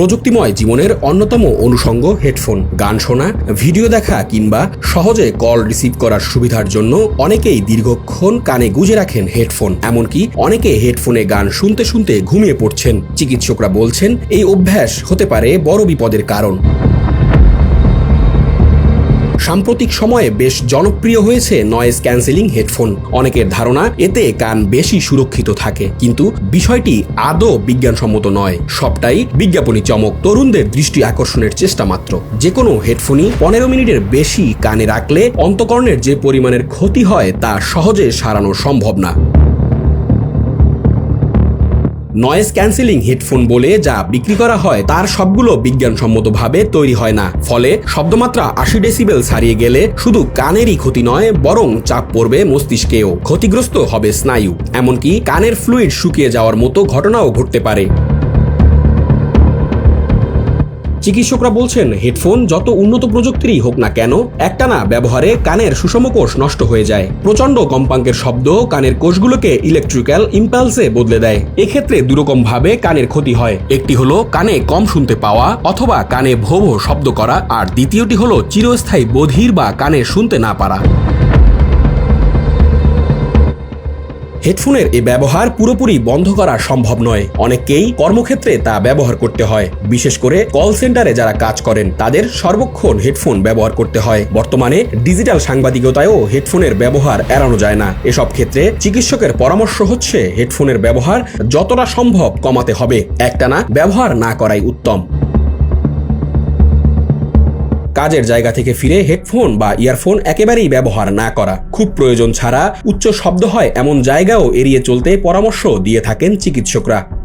প্রযুক্তিময় জীবনের অন্যতম অনুষঙ্গ হেডফোন। গান শোনা, ভিডিও দেখা কিংবা সহজে কল রিসিভ করার সুবিধার জন্য অনেকেই দীর্ঘক্ষণ কানে গুজে রাখেন হেডফোন। এমনকি অনেকে হেডফোনে গান শুনতে শুনতে ঘুমিয়ে পড়ছেন। চিকিৎসকরা বলছেন, এই অভ্যাস হতে পারে বড় বিপদের কারণ। সাম্প্রতিক সময়ে বেশ জনপ্রিয় হয়েছে নয়েজ ক্যান্সেলিং হেডফোন অনেকের ধারণা, এতে কান বেশি সুরক্ষিত থাকে। কিন্তু বিষয়টি আদৌ বিজ্ঞানসম্মত নয়। সবটাই বিজ্ঞাপনী চমক। তরুণদের দৃষ্টি আকর্ষণের চেষ্টা মাত্র। যে কোনো হেডফোনই পনেরো মিনিটের বেশি কানে রাখলে অন্তকরণের যে পরিমাণের ক্ষতি হয় তা সহজে সারানো সম্ভব না। নয়েজ ক্যান্সেলিং হেডফোন বলে যা বিক্রি করা হয়, তার সবগুলো বিজ্ঞানসম্মতভাবে তৈরি হয় না। ফলে শব্দমাত্রা আশি ডেসিবেল ছাড়িয়ে গেলে শুধু কানেরই ক্ষতি নয়, বরং চাপ পড়বে মস্তিষ্কেও। ক্ষতিগ্রস্ত হবে স্নায়ু। এমনকি কানের ফ্লুইড শুকিয়ে যাওয়ার মতো ঘটনাও ঘটতে পারে। চিকিৎসকরা বলছেন, হেডফোন যত উন্নত প্রযুক্তিরই হোক না কেন, একটানা ব্যবহারে কানের সুষম কোষ নষ্ট হয়ে যায়। প্রচণ্ড কম্পাঙ্কের শব্দ কানের কোষগুলোকে ইলেকট্রিক্যাল ইম্পালসে বদলে দেয়। এক্ষেত্রে দুরকম ভাবে কানের ক্ষতি হয়। একটি হলো কানে কম শুনতে পাওয়া অথবা কানে ভো ভো শব্দ করা, আর দ্বিতীয়টি হলো চিরস্থায়ী বধির বা কানে শুনতে না পারা। হেডফোনের এ ব্যবহার পুরোপুরি বন্ধ করা সম্ভব নয়। অনেককেই কর্মক্ষেত্রে তা ব্যবহার করতে হয়। বিশেষ করে কল সেন্টারে যারা কাজ করেন, তাদের সর্বক্ষণ হেডফোন ব্যবহার করতে হয়। বর্তমানে ডিজিটাল সাংবাদিকতায়ও হেডফোনের ব্যবহার এড়ানো যায় না। এসব ক্ষেত্রে চিকিৎসকের পরামর্শ হচ্ছে, হেডফোনের ব্যবহার যতটা সম্ভব কমাতে হবে। একটানা ব্যবহার না করাই উত্তম। কাজের জায়গা থেকে ফিরে হেডফোন বা ইয়ারফোন একেবারেই ব্যবহার না করা। খুব প্রয়োজন ছাড়া উচ্চ শব্দ হয় এমন জায়গাও এড়িয়ে চলতে পরামর্শ দিয়ে থাকেন চিকিৎসকরা।